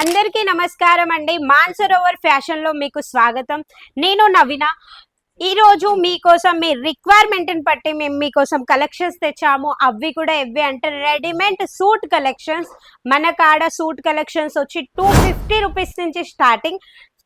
అందరికీ నమస్కారం అండి. మాన్సరోవర్ ఫ్యాషన్లో మీకు స్వాగతం. నేను నవీన. ఈ రోజు మీకోసం మీ రిక్వైర్మెంట్ని బట్టి మేము మీకోసం కలెక్షన్స్ తెచ్చాము. అవి కూడా ఇవి అంటే రెడీమేడ్ సూట్ కలెక్షన్స్ మన కాడ సూట్ కలెక్షన్స్ వచ్చి టూ ఫిఫ్టీ రూపీస్ నుంచి స్టార్టింగ్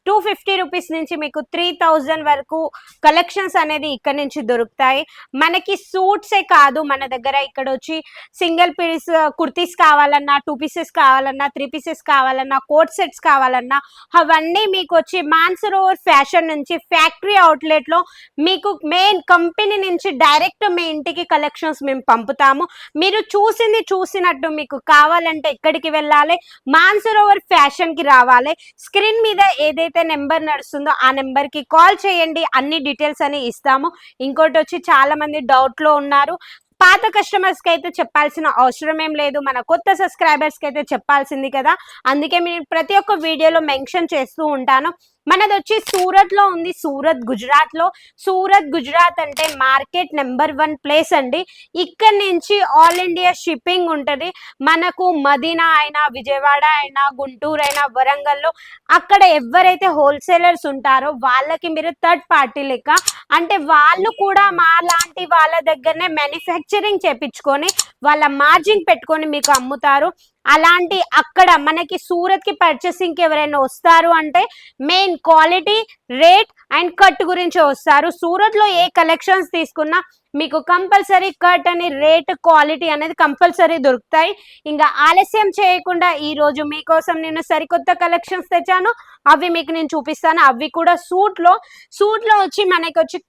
టూ ఫిఫ్టీ రూపీస్ నుంచి మీకు త్రీ థౌజండ్ వరకు కలెక్షన్స్ అనేది ఇక్కడ నుంచి దొరుకుతాయి. మనకి సూట్సే కాదు మన దగ్గర. ఇక్కడ వచ్చి సింగిల్ పీస్ కుర్తీస్ కావాలన్నా టూ పీసెస్ కావాలన్నా త్రీ పీసెస్ కావాలన్నా కోట్ సెట్స్ కావాలన్నా అవన్నీ మీకు వచ్చి మాన్సరోవర్ ఫ్యాషన్ నుంచి ఫ్యాక్టరీ అవుట్లెట్లో మీకు మెయిన్ కంపెనీ నుంచి డైరెక్ట్ మీ ఇంటికి కలెక్షన్స్ మేము పంపుతాము. మీరు చూసింది చూసినట్టు మీకు కావాలంటే ఎక్కడికి వెళ్ళాలి? మాన్సరోవర్ ఫ్యాషన్కి రావాలి. స్క్రీన్ మీద ఏదైతే నెంబర్ నడుస్తుందో ఆ నెంబర్కి కాల్ చేయండి. అన్ని డీటెయిల్స్ అని ఇస్తాము. ఇంకోటి వచ్చి చాలా మంది డౌట్లో ఉన్నారు. పాత కస్టమర్స్కి అయితే చెప్పాల్సిన అవసరం ఏం లేదు. మన కొత్త సబ్స్క్రైబర్స్కి అయితే చెప్పాల్సింది కదా. అందుకే నేను ప్రతి ఒక్క వీడియోలో మెన్షన్ చేస్తూ ఉంటాను. మనది వచ్చి సూరత్లో ఉంది. సూరత్ గుజరాత్లో. సూరత్ గుజరాత్ అంటే మార్కెట్ నెంబర్ వన్ ప్లేస్ అండి. ఇక్కడ నుంచి ఆల్ ఇండియా షిప్పింగ్ ఉంటుంది. మనకు మదీనా అయినా విజయవాడ అయినా గుంటూరు అయినా వరంగల్లో అక్కడ ఎవరైతే హోల్సేలర్స్ ఉంటారో వాళ్ళకి మీరు థర్డ్ పార్టీ లెక్క అంటే వాళ్ళు కూడా మా లాంటి వాళ్ళ దగ్గరనే మ్యానుఫ్యాక్చరింగ్ చేపించుకొని వాళ్ళ మార్జిన్ పెట్టుకొని మీకు అమ్ముతారు. అలాంటి అక్కడ మనకి సూరత్కి పర్చేసింగ్కి ఎవరైనా వస్తారు అంటే main quality rate and cut గురించి వస్తారు. సూరత్లో ఏ కలెక్షన్స్ తీసుకున్నా మీకు కంపల్సరీ కట్ అని రేట్ క్వాలిటీ అనేది కంపల్సరీ దొరుకుతాయి. ఇంకా ఆలస్యం చేయకుండా ఈ రోజు మీకోసం నేను సరికొత్త కలెక్షన్స్ తెచ్చాను. అవి మీకు నేను చూపిస్తాను. అవి కూడా సూట్లో సూట్లో వచ్చి మనకి వచ్చి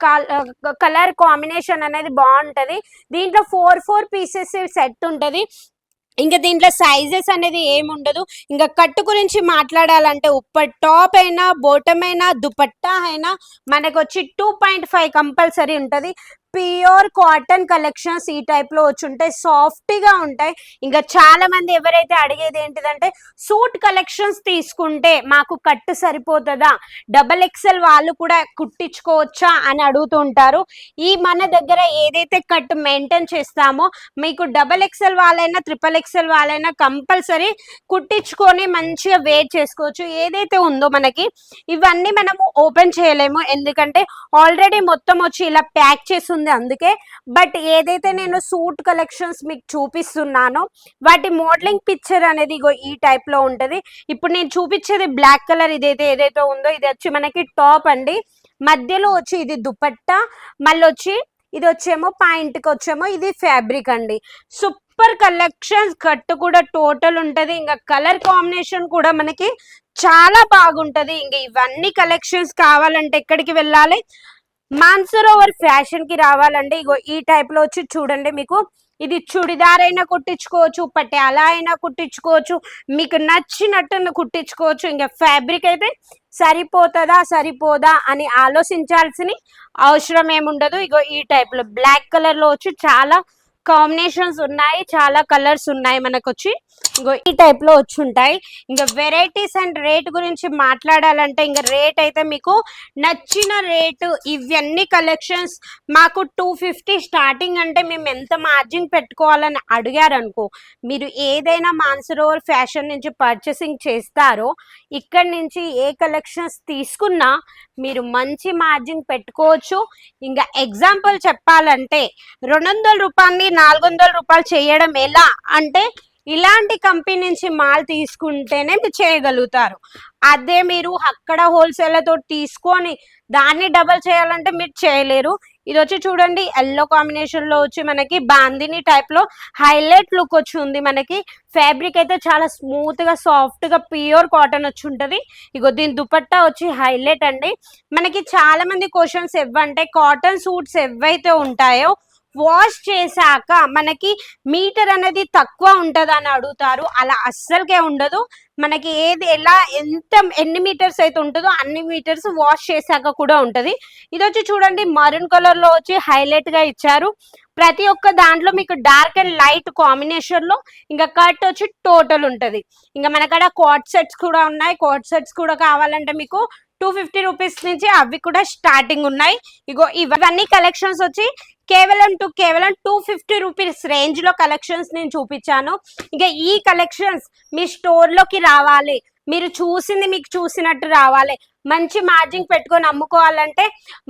కలర్ కాంబినేషన్ అనేది బాగుంటుంది. దీంట్లో ఫోర్ ఫోర్ పీసెస్ సెట్ ఉంటుంది. ఇంకా దీంట్లో సైజెస్ అనేది ఏముండదు. ఇంకా కట్టు గురించి మాట్లాడాలంటే ఉప్ప టాప్ అయినా బోటం అయినా దుపట్టా అయినా మనకు వచ్చి టూ పాయింట్ ఫైవ్ కంపల్సరీ ఉంటుంది. ప్యూర్ కాటన్ కలెక్షన్స్ ఈ టైప్లో వచ్చి ఉంటాయి సాఫ్ట్గా ఉంటాయి. ఇంకా చాలా మంది ఎవరైతే అడిగేది ఏంటిదంటే సూట్ కలెక్షన్స్ తీసుకుంటే మాకు కట్టు సరిపోతుందా? డబల్ ఎక్సెల్ వాళ్ళు కూడా కుట్టించుకోవచ్చా అని అడుగుతుంటారు ఈ మన దగ్గర ఏదైతే కట్ మెయింటైన్ చేస్తామో మీకు డబల్ ఎక్సెల్ వాళ్ళైనా ట్రిపుల్ ఎక్సెల్ వాళ్ళైనా కంపల్సరీ కుట్టించుకొని మంచిగా వేర్ చేసుకోవచ్చు. ఏదైతే ఉందో మనకి ఇవన్నీ మనము ఓపెన్ చేయలేము. ఎందుకంటే ఆల్రెడీ మొత్తం వచ్చి ఇలా ప్యాక్ చేసి ఉంది అందుకే. బట్ ఏదైతే నేను సూట్ కలెక్షన్స్ మీకు చూపిస్తున్నానో వాటి మోడలింగ్ పిక్చర్ అనేది ఇగో ఈ టైప్లో ఉంటది. ఇప్పుడు నేను చూపించేది బ్లాక్ కలర్ ఇదైతే ఏదైతే ఉందో ఇది వచ్చి మనకి టాప్ అండి. మధ్యలో వచ్చి ఇది దుపట్టా మళ్ళీ వచ్చి ఇది వచ్చేమో పాయింట్కి వచ్చేమో ఇది ఫ్యాబ్రిక్ అండి. సూపర్ కలెక్షన్స్ కట్టు కూడా టోటల్ ఉంటది. ఇంకా కలర్ కాంబినేషన్ కూడా మనకి చాలా బాగుంటది. ఇంకా ఇవన్నీ కలెక్షన్స్ కావాలంటే ఎక్కడికి వెళ్ళాలి? మాన్సరోవర్ ఫ్యాషన్కి రావాలండి. ఇగో ఈ టైప్లో వచ్చి చూడండి మీకు. ఇది చుడిదార్ అయినా కుట్టించుకోవచ్చు పట్యాలా అయినా కుట్టించుకోవచ్చు మీకు నచ్చినట్టు కుట్టించుకోవచ్చు. ఇంకా ఫ్యాబ్రిక్ అయితే సరిపోతుందా సరిపోదా అని ఆలోచించాల్సిన అవసరం ఏముండదు. ఇగో ఈ టైప్లో బ్లాక్ కలర్లో వచ్చి చాలా కాంబినేషన్స్ ఉన్నాయి చాలా కలర్స్ ఉన్నాయి మనకు వచ్చి ఇంకో ఈ టైప్లో వచ్చి ఉంటాయి ఇంకా వెరైటీస్ అండ్ రేట్ గురించి మాట్లాడాలంటే ఇంకా రేట్ అయితే మీకు నచ్చిన రేటు ఇవన్నీ కలెక్షన్స్. మాకు టూ ఫిఫ్టీ స్టార్టింగ్ అంటే మేము ఎంత మార్జిన్ పెట్టుకోవాలని అడిగారు అనుకో మీరు ఏదైనా మాన్సరోవర్ ఫ్యాషన్ నుంచి పర్చేసింగ్ చేస్తారో ఇక్కడ నుంచి ఏ కలెక్షన్స్ తీసుకున్నా మీరు మంచి మార్జిన్ పెట్టుకోవచ్చు. ఇంకా ఎగ్జాంపుల్ చెప్పాలంటే రెండు వందల రూపాయలని నాలుగు వందల రూపాయలు చేయడం ఎలా? అంటే ఇలాంటి కంపెనీ నుంచి మాల్ తీసుకుంటేనే మీరు చేయగలుగుతారు. అదే మీరు అక్కడ హోల్సేలర్తో తీసుకొని దాన్ని డబల్ చేయాలంటే మీరు చేయలేరు. ఇది వచ్చి చూడండి ఎల్లో కాంబినేషన్లో వచ్చి మనకి బాందిని టైప్లో హైలైట్ లుక్ వచ్చి ఉంది మనకి. ఫ్యాబ్రిక్ అయితే చాలా స్మూత్గా సాఫ్ట్గా ప్యూర్ కాటన్ వచ్చి ఉంటది. ఇగో దీని దుపట్టా వచ్చి హైలైట్ అండి. మనకి చాలా మంది క్వశ్చన్స్ ఇవ్వంటే కాటన్ సూట్స్ ఎవైతే ఉంటాయో వాష్ చేశాక మనకి మీటర్ అనేది తక్కువ ఉంటుంది అని అడుగుతారు. అలా అస్సలకే ఉండదు. మనకి ఏది ఎలా ఎంత ఎన్ని మీటర్స్ అయితే ఉంటుందో అన్ని మీటర్స్ వాష్ చేశాక కూడా ఉంటది. ఇది వచ్చి చూడండి మరూన్ కలర్లో వచ్చి హైలైట్గా ఇచ్చారు. ప్రతి ఒక్క దాంట్లో మీకు డార్క్ అండ్ లైట్ కాంబినేషన్లో ఇంకా కట్ వచ్చి టోటల్ ఉంటది. ఇంకా మనకాడ కోట్ సెట్స్ కూడా ఉన్నాయి. కోట్ సెట్స్ కూడా కావాలంటే మీకు టూ ఫిఫ్టీ రూపీస్ నుంచి అవి కూడా స్టార్టింగ్ ఉన్నాయి. ఇగో ఇవన్నీ కలెక్షన్స్ వచ్చి కేవలం టు కేవలం టూ ఫిఫ్టీ రూపీస్ రేంజ్లో కలెక్షన్స్ నేను చూపించాను. ఇంకా ఈ కలెక్షన్స్ మీ స్టోర్లోకి రావాలి. మీరు చూసింది మీకు చూసినట్టు రావాలి. మంచి మార్జిన్ పెట్టుకొని అమ్ముకోవాలంటే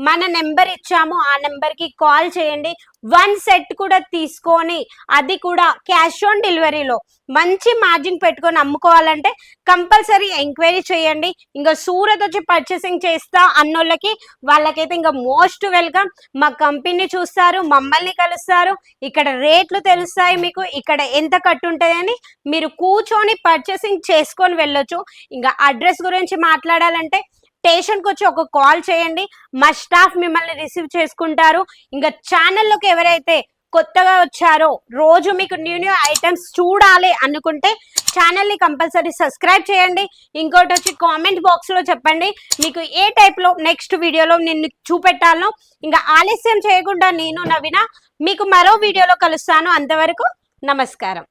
మన నెంబర్ ఇచ్చాము. ఆ నెంబర్కి కాల్ చేయండి. వన్ సెట్ కూడా తీసుకొని అది కూడా క్యాష్ ఆన్ డెలివరీలో. మంచి మార్జిన్ పెట్టుకొని అమ్ముకోవాలంటే కంపల్సరీ ఎంక్వైరీ చేయండి. ఇంకా సూరత్ వచ్చి పర్చేసింగ్ చేస్తా అన్నోళ్ళకి వాళ్ళకైతే ఇంకా మోస్ట్ వెల్కమ్. మా కంపెనీ చూస్తారు మమ్మల్ని కలుస్తారు. ఇక్కడ రేట్లు తెలుస్తాయి మీకు ఇక్కడ ఎంత కట్టు ఉంటుందని మీరు కూర్చొని పర్చేసింగ్ చేసుకొని వెళ్ళొచ్చు. ఇంకా అడ్రస్ గురించి మాట్లాడాలంటే స్టేషన్కి వచ్చి ఒక కాల్ చేయండి. మా స్టాఫ్ మిమ్మల్ని రిసీవ్ చేసుకుంటారు. ఇంకా ఛానల్లోకి ఎవరైతే కొత్తగా వచ్చారో రోజు మీకు న్యూ న్యూ ఐటమ్స్ చూడాలి అనుకుంటే ఛానల్ని కంపల్సరీ సబ్స్క్రైబ్ చేయండి. ఇంకోటి వచ్చి కామెంట్ బాక్స్లో చెప్పండి. మీకు ఏ టైప్లో నెక్స్ట్ వీడియోలో నేను చూపెట్టాలో. ఇంకా ఆలస్యం చేయకుండా నేను నవ్విన మీకు మరో వీడియోలో కలుస్తాను. అంతవరకు నమస్కారం.